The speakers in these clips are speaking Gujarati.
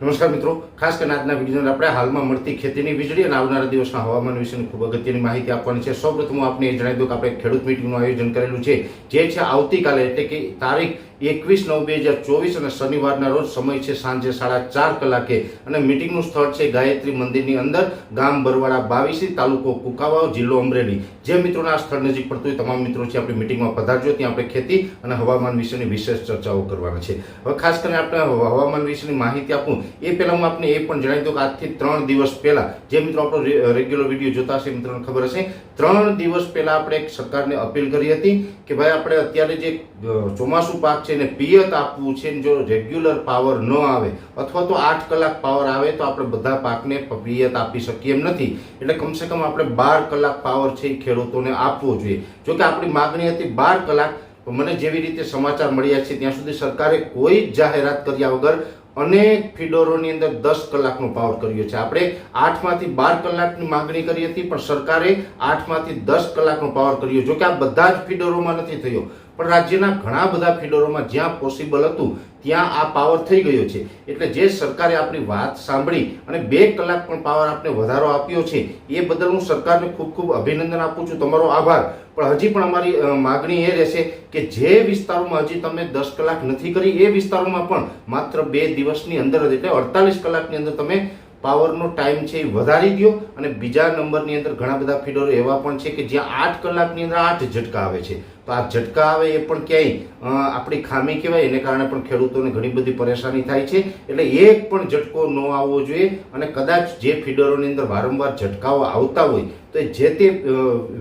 નમસ્કાર મિત્રો. ખાસ કરીને આજના વિડીયોને આપણે હાલમાં મળતી ખેતીની વીજળી અને આવનારા દિવસના હવામાન વિશેની ખૂબ અગત્યની માહિતી આપવાની છે. સૌપ્રથમ હું આપને જણાવી દઉં કે આપણે ખેડૂત મિટિંગનું આયોજન કરેલું છે, જે છે આવતીકાલે, એટલે કે તારીખ એકવીસ નવ બે હજાર ચોવીસ અને શનિવારના રોજ સમય છે સાંજે સાડા ચાર કલાકે. અને મિટિંગનું સ્થળ છે ગાયત્રી મંદિરની અંદર, ગામ બરવાડા બાવીસી, તાલુકો કુકાવાવ, જિલ્લો અમરેલી. જે મિત્રોને આ સ્થળ નજીક પડતું હોય, તમામ મિત્રો છે આપણી મિટિંગમાં પધારજો. ત્યાં આપણે ખેતી અને હવામાન વિશેની વિશેષ ચર્ચાઓ કરવાના છે. હવે ખાસ કરીને આપણે હવામાન વિશેની માહિતી આપું. એ પહેલાં હું આપને એ પણ જણાવી દઉં કે આજથી ત્રણ દિવસ પહેલા, જે મિત્રો આપણો રેગ્યુલર વીડિયો જોતા હશે મિત્રોને ખબર હશે, ત્રણ દિવસ પહેલા આપણે એક સરકારને અપીલ કરી હતી કે ભાઈ આપણે અત્યારે જે ચોમાસું પાક છે એને પિયત આપવું છે જો રેગ્યુલર પાવર ન આવે અથવા તો આઠ કલાક પાવર આવે તો આપણે બધા પાકને પિયત આપી શકીએ એમ નથી. એટલે કમસે કમ આપણે બાર કલાક પાવર છે એ ખેડૂતોને આપવો જોઈએ. જોકે આપણી માગણી હતી બાર કલાક મને જેવી રીતે સમાચાર મળ્યા છે ત્યાં સુધી સરકારે કોઈ જ જાહેરાત કર્યા વગર અનેક ફીડરોની અંદર દસ કલાકનો પાવર કર્યો છે. આપણે આઠમાંથી બાર કલાકની માગણી કરી હતી, પણ સરકારે આઠમાંથી દસ કલાકનો પાવર કર્યો. જો કે આ બધા જ ફીડરોમાં નથી થયો. પણ રાજ્યના ઘણા બધા ફીડરોમાં જ્યાં પોસિબલ હતું ત્યાં આ પાવર થઈ ગયો છે. એટલે જે સરકારે આપણી વાત સાંભળી અને બે કલાક પણ પાવર આપણે વધારો આપ્યો છે, એ બદલ હું સરકારને ખૂબ ખૂબ અભિનંદન આપું છું. તમારો આભાર. પણ હજી પણ અમારી માગણી એ રહેશે કે જે વિસ્તારોમાં હજી તમે દસ કલાક નથી કરી, એ વિસ્તારોમાં પણ માત્ર બે દિવસની અંદર જ એટલે અડતાલીસ કલાકની અંદર તમે પાવરનો ટાઈમ છે એ વધારી દો અને બીજા નંબરની અંદર ઘણા બધા ફીડરો એવા પણ છે કે જ્યાં આઠ કલાકની અંદર આઠ ઝટકા આવે છે. તો આ ઝટકા આવે એ પણ ક્યાંય આપણી ખામી કહેવાય, એને કારણે પણ ખેડૂતોને ઘણી બધી પરેશાની થાય છે. એટલે એક પણ ઝટકો ન આવવો જોઈએ અને કદાચ જે ફીડરોની અંદર વારંવાર ઝટકાઓ આવતા હોય તો જે તે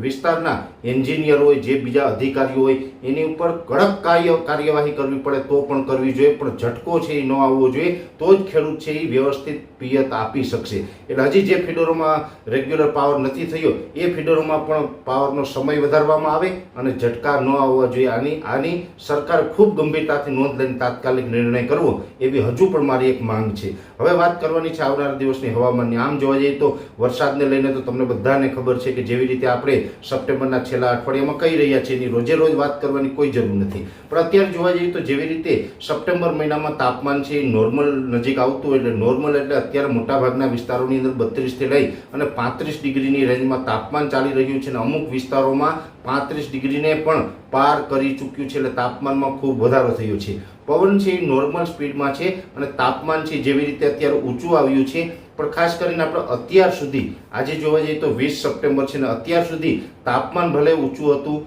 વિસ્તારના એન્જિનિયર હોય, જે બીજા અધિકારીઓ હોય, એની ઉપર કડક કાર્ય, કાર્યવાહી કરવી પડે તો પણ કરવી જોઈએ, પણ ઝટકો છે એ ન આવવો જોઈએ, તો જ ખેડૂત છે એ વ્યવસ્થિત પિયત આપી શકશે. એટલે હજી જે ફીડરોમાં રેગ્યુલર પાવર નથી થયો, એ ફીડરોમાં પણ પાવરનો સમય વધારવામાં આવે અને ઝટકા ન આવવા જોઈએ. આની આની સરકાર ખૂબ ગંભીરતાથી નોંધ લઈને તાત્કાલિક નિર્ણય કરવો, એવી હજુ પણ મારી એક માંગ છે. હવે વાત કરવાની છે આવનારા દિવસની હવામાનની. આમ જોવા જઈએ તો વરસાદને લઈને તો તમને બધાને ખબર છે કે જેવી રીતે આપણે સપ્ટેમ્બરના છેલ્લા અઠવાડિયામાં કહી રહ્યા છીએ એની રોજે રોજ વાત કરવાની કોઈ જરૂર નથી. પણ અત્યારે જોવા જઈએ તો જેવી રીતે સપ્ટેમ્બર મહિનામાં તાપમાન છે એ નોર્મલ નજીક આવતું એટલે નોર્મલ એટલે અત્યારે મોટાભાગના વિસ્તારોની અંદર બત્રીસથી લઈ અને પાંત્રીસ ડિગ્રીની રેન્જમાં તાપમાન ચાલી રહ્યું છે અને અમુક વિસ્તારોમાં પાંત્રીસ ડિગ્રીને પણ પાર કરી ચૂક્યું છે એટલે તાપમાનમાં ખૂબ વધારો થયો છે. પવન છે એ નોર્મલ સ્પીડમાં છે અને તાપમાન છે જેવી રીતે અત્યારે ઊંચું આવ્યું છે પણ ખાસ કરીને આપણે અત્યાર સુધી, આજે જોવા જઈએ તો વીસ સપ્ટેમ્બર છે ને, અત્યાર સુધી તાપમાન ભલે ઊંચું હતું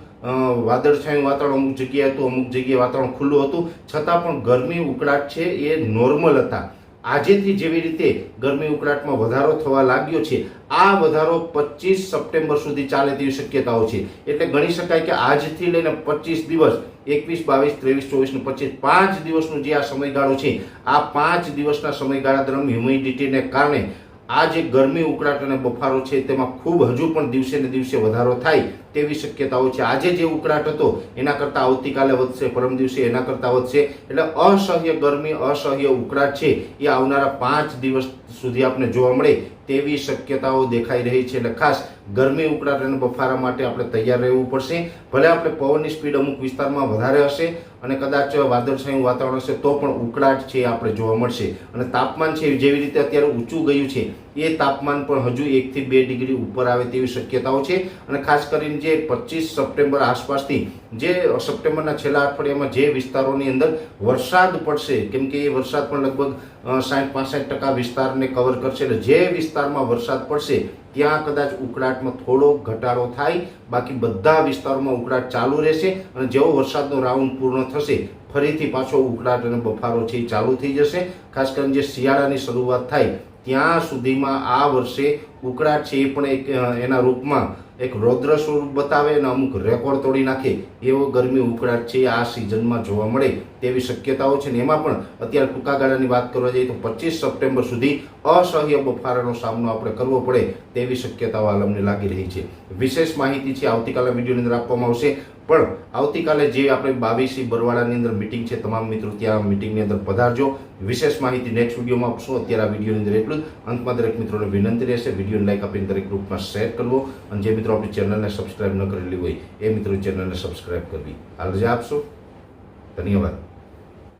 વાદળછાયું વાતાવરણ અમુક જગ્યાએ હતું, અમુક જગ્યાએ વાતાવરણ ખુલ્લું હતું, છતાં પણ ગરમી, ઉકળાટ છે એ નોર્મલ હતા. આજેથી જેવી રીતે ગરમી ઉકળાટમાં વધારો થવા લાગ્યો છે, આ વધારો પચીસ સપ્ટેમ્બર સુધી ચાલે તેવી શક્યતાઓ છે. એટલે ગણી શકાય કે આજથી લઈને પચીસ દિવસ, એકવીસ, બાવીસ, ત્રેવીસ, ચોવીસ ને પચીસ, પાંચ દિવસનો જે આ સમયગાળો છે, આ પાંચ દિવસના સમયગાળા દરમિયાન હ્યુમિડિટીને કારણે આ જે ગરમી, ઉકળાટ અને બફારો છે, તેમાં ખૂબ હજુ પણ દિવસે ને દિવસે વધારો થાય તેવી શક્યતાઓ છે. આજે જે ઉકળાટ હતો, એના કરતાં આવતીકાલે વધશે, પરમ દિવસે એના કરતાં વધશે. એટલે અસહ્ય ગરમી, અસહ્ય ઉકળાટ છે, એ આવનારા પાંચ દિવસ સુધી આપણે જોવા મળે તેવી શક્યતાઓ દેખાઈ રહી છે. એટલે ખાસ ગરમી, ઉકળાટ અને બફારા માટે આપણે તૈયાર રહેવું પડશે. ભલે આપણે પવનની સ્પીડ અમુક વિસ્તારમાં વધારે હશે અને કદાચ વાદળછાયું વાતાવરણ હશે, તો પણ ઉકળાટ છે આપણે જોવા મળશે. અને તાપમાન છે, જેવી રીતે અત્યારે ઊંચું ગયું છે, એ તાપમાન પણ હજુ એકથી બે ડિગ્રી ઉપર આવે તેવી શક્યતાઓ છે. અને ખાસ કરીને જે પચીસ સપ્ટેમ્બર આસપાસથી જે સપ્ટેમ્બરના છેલ્લા અઠવાડિયામાં જે વિસ્તારોની અંદર વરસાદ પડશે, કેમ કે એ વરસાદ પણ લગભગ સાઠ પાસઠ ટકા વિસ્તારને કવર કરશે એટલે જે વિસ્તારમાં વરસાદ પડશે, ત્યાં કદાચ ઉકળાટમાં થોડો ઘટાડો થાય. બાકી બધા વિસ્તારોમાં ઉકળાટ ચાલુ રહેશે અને જેવો વરસાદનો રાઉન્ડ પૂર્ણ થશે, ફરીથી પાછો ઉકળાટ અને બફારો છે ચાલુ થઈ જશે. ખાસ કરીને જે શિયાળાની શરૂઆત થાય ત્યાં સુધીમાં આ વર્ષે ઉકળાટ છે પણ એક એના રૂપમાં એક રૌદ્ર સ્વરૂપ બતાવે અને અમુક રેકોર્ડ તોડી નાખે એવો ગરમી ઉકળાટ છે આ સિઝનમાં જોવા મળે તેવી શક્યતાઓ છે ને એમાં પણ અત્યારે ટૂંકા ગાળાની વાત કરવા જઈએ તો પચીસ સપ્ટેમ્બર સુધી અસહ્ય બફારાનો સામનો આપણે કરવો પડે તેવી શક્યતાઓ આલમને લાગી રહી છે. વિશેષ માહિતી છે, આવતીકાલે વિડીયોની અંદર આપવામાં આવશે. પણ આવતીકાલે જે આપણે બાવીસી બરવાડાની અંદર મિટિંગ છે, તમામ મિત્રો ત્યાં મિટિંગની અંદર પધારજો. વિશેષ માહિતી નેક્સ્ટ વિડીયોમાં આપશું. અત્યારે આ વિડીયોની અંદર એટલું જ. અંતમાં દરેક મિત્રોને વિનંતી રહેશે. વિડીયોને લાઇક આપીને દરેક ગ્રુપમાં શેર કરવો. અને જે મિત્રો આપણી ચેનલને સબસ્ક્રાઇબ ન કરેલી હોય, એ મિત્રો ચેનલને સબસ્ક્રાઇબ કરવી. હાલ રજા આપશો. ધન્યવાદ.